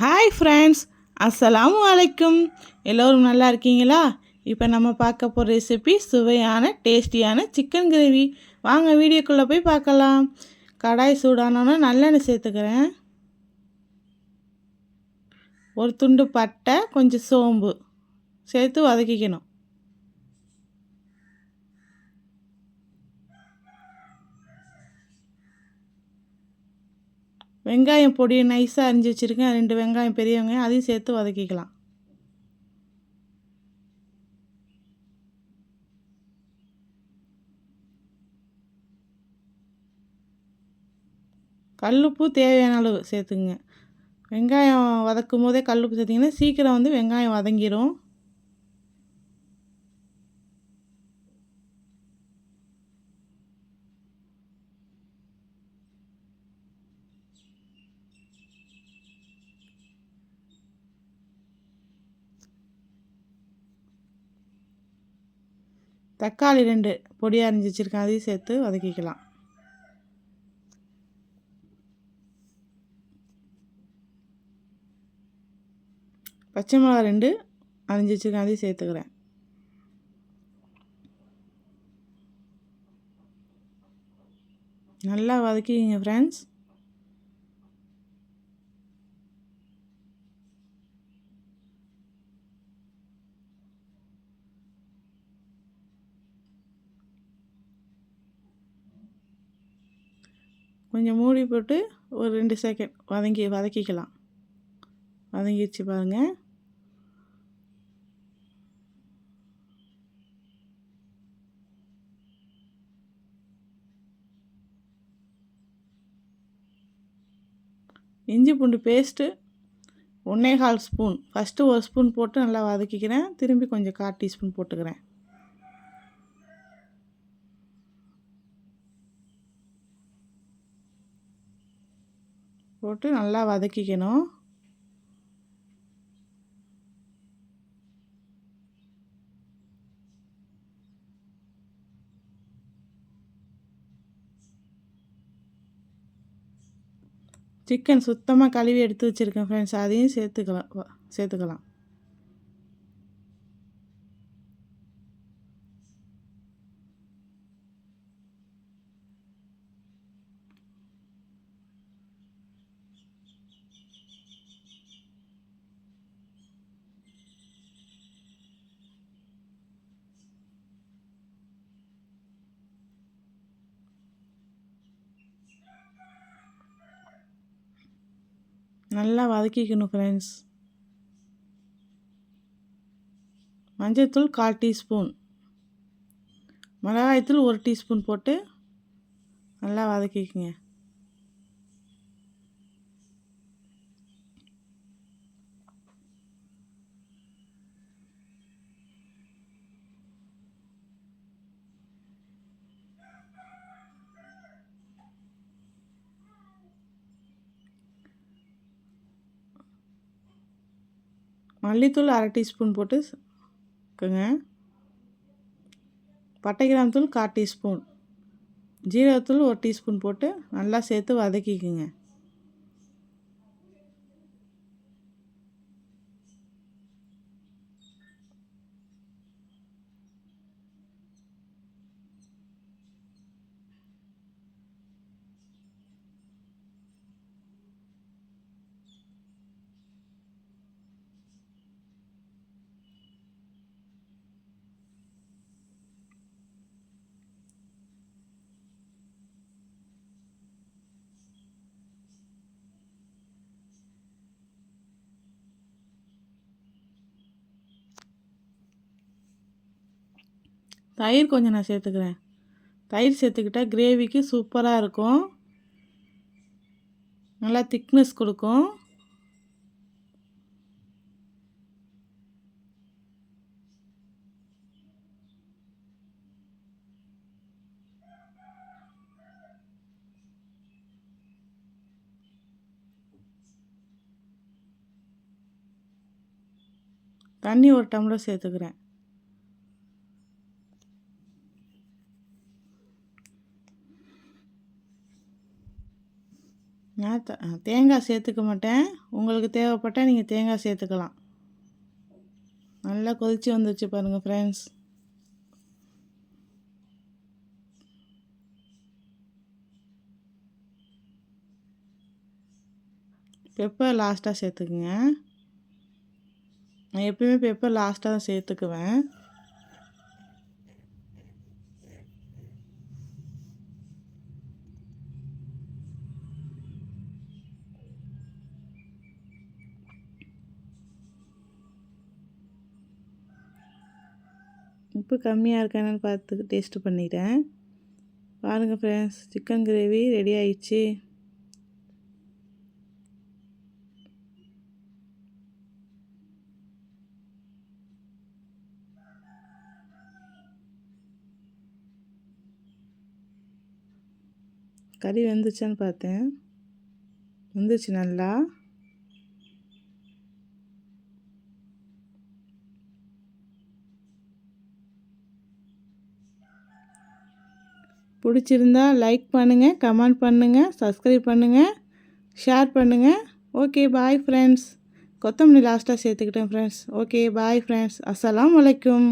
Hi friends அஸ்ஸலாமு அலைக்கும் எல்லோரும் நல்லா இருக்கீங்களா? இப்போ நம்ம பார்க்க போகிற ரெசிபி சுவையான டேஸ்டியான சிக்கன் கிரேவி வாங்க வீடியோக்குள்ளே போய் பார்க்கலாம். கடாய் சூடானோன்னு நல்லெண்ணெய் சேர்த்துக்கிறேன். ஒரு துண்டு பட்டை கொஞ்சம் சோம்பு சேர்த்து வதக்கிக்கணும். வெங்காயம் பொடியை நைஸாக அரிஞ்சு வச்சுருக்கேன். ரெண்டு வெங்காயம் பெரிய வெங்காயம் அதையும் சேர்த்து வதக்கிக்கலாம். கல்லுப்பு தேவையான அளவு சேர்த்துங்க வெங்காயம் வதக்கும் போதே கல்லுப்பு சேர்த்திங்கன்னா சீக்கிரம் வந்து வெங்காயம் வதங்கிடும் தக்காளி ரெண்டு பொடியாக அரிஞ்சு வச்சுருக்கேன் அதையும் சேர்த்து வதக்கிக்கலாம். பச்சை மிளகா ரெண்டு அரிஞ்சு வச்சுருக்கேன் அதையும் சேர்த்துக்கிறேன். நல்லா வதக்கிங்க ஃப்ரெண்ட்ஸ் கொஞ்சம் மூடி போட்டு ஒரு ரெண்டு செகண்ட் வதங்கி வதக்கிக்கலாம். வதங்கிடுச்சு பாருங்கள் இஞ்சி பூண்டு பேஸ்ட்டு ஒன்றே கால் ஸ்பூன் ஃபஸ்ட்டு ஒரு ஸ்பூன் போட்டு நல்லா வதக்கிக்கிறேன். திரும்பி கொஞ்சம் கால் டீஸ்பூன் போட்டுக்கிறேன். போட்டு நல்லா வதக்கிக்கணும். சிக்கன் சுத்தமாக கழுவி எடுத்து வச்சுருக்கேன் ஃப்ரெண்ட்ஸ் அதையும் சேர்த்துக்கலாம் சேர்த்துக்கலாம். நல்லா வதக்கிக்கணும் ஃப்ரெண்ட்ஸ் மஞ்சள்தூள் கால் டீஸ்பூன். மிளகாய்த்தூள் ஒரு டீஸ்பூன் போட்டு நல்லா வதக்கிக்கங்க. மல்லித்தூள் அரை டீஸ்பூன் போட்டு பட்டை கிராம் தூள் கால் டீஸ்பூன். ஜீரகத்தூள் ஒரு டீஸ்பூன் போட்டு நல்லா சேர்த்து வதக்கிக்குங்க. தயிர் கொஞ்சம் நான் சேர்த்துக்கிறேன். தயிர் சேர்த்துக்கிட்டால் கிரேவிக்கு சூப்பராக இருக்கும். நல்லா திக்னஸ் கொடுக்கும். தண்ணி ஒரு டம்ளர் சேர்த்துக்கிறேன். நான் தேங்காய் சேர்த்துக்க மாட்டேன். உங்களுக்கு தேவைப்பட்டால் நீங்கள் தேங்காய் சேர்த்துக்கலாம். நல்லா கொதித்து வந்துருச்சு பாருங்கள் ஃப்ரெண்ட்ஸ் பெப்பர் லாஸ்ட்டாக சேர்த்துக்குங்க. நான் எப்பயுமே பெப்பர் லாஸ்ட்டாக தான் சேர்த்துக்குவேன். உப்பு கம்மியாக இருக்கானு பார்த்து டேஸ்ட்டு பண்ணிட்டேன். பாருங்கள் ஃப்ரெண்ட்ஸ் சிக்கன் கிரேவி ரெடி ஆயிடுச்சு. கறி வெந்துச்சான்னு பார்த்தேன். வந்துச்சு நல்லா. பிடிச்சிருந்தா லைக் பண்ணுங்கள் கமெண்ட் பண்ணுங்கள் சப்ஸ்கிரைப் பண்ணுங்கள் ஷேர் பண்ணுங்கள் ஓகே பாய் ஃப்ரெண்ட்ஸ் கொத்தமல்லி லாஸ்ட்டாக சேர்த்துக்கிட்டேன் ஃப்ரெண்ட்ஸ் ஓகே பாய் ஃப்ரெண்ட்ஸ் அஸ்லாம் வலைக்கும்